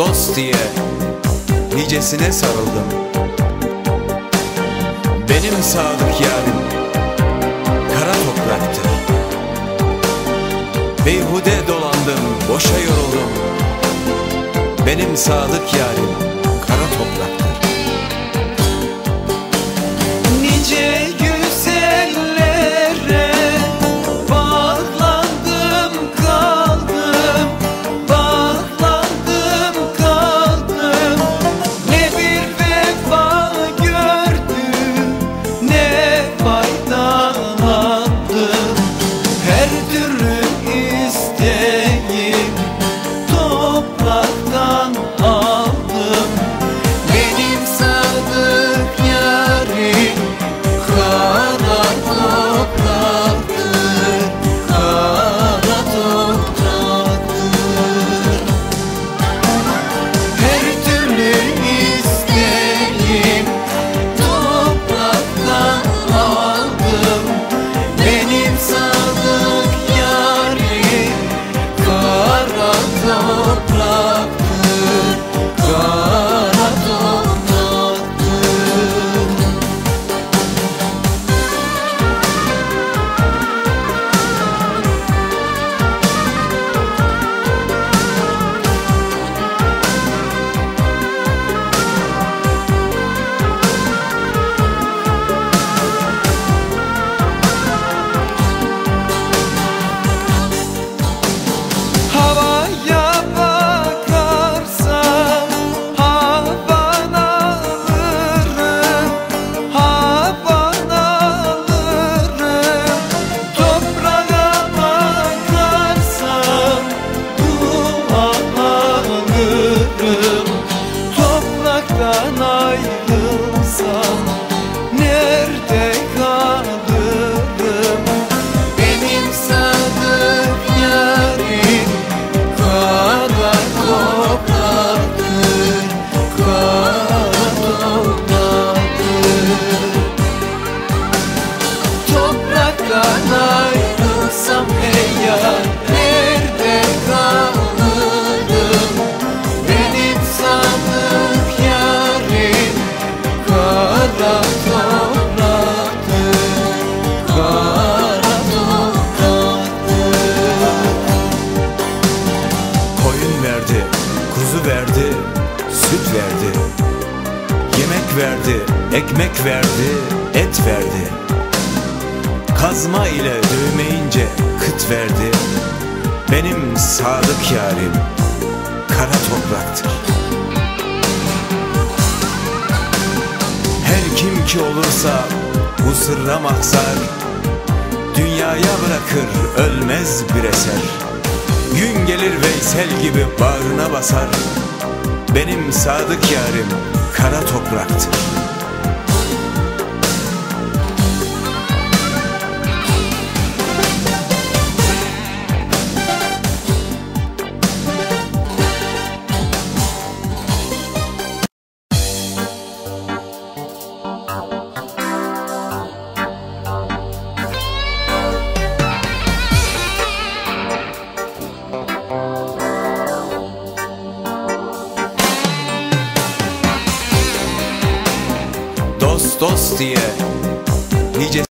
dost diye nicesine sarıldım. Benim sadık yarim kara topraktır. Beyhude dolandım, boşa yoruldum. Benim sadık yarim kara topraktır Topraktan verdi. Yemek verdi, ekmek verdi, et verdi. Kazma ile dövmeyince kıt verdi. Benim sadık yarim kara topraktır. Her kim ki olursa bu sırra mahzar Dünyaya bırakır ölmez bir eser. Gün gelir Veysel gibi bağrına basar Benim sadık yarim kara topraktır tostije Ide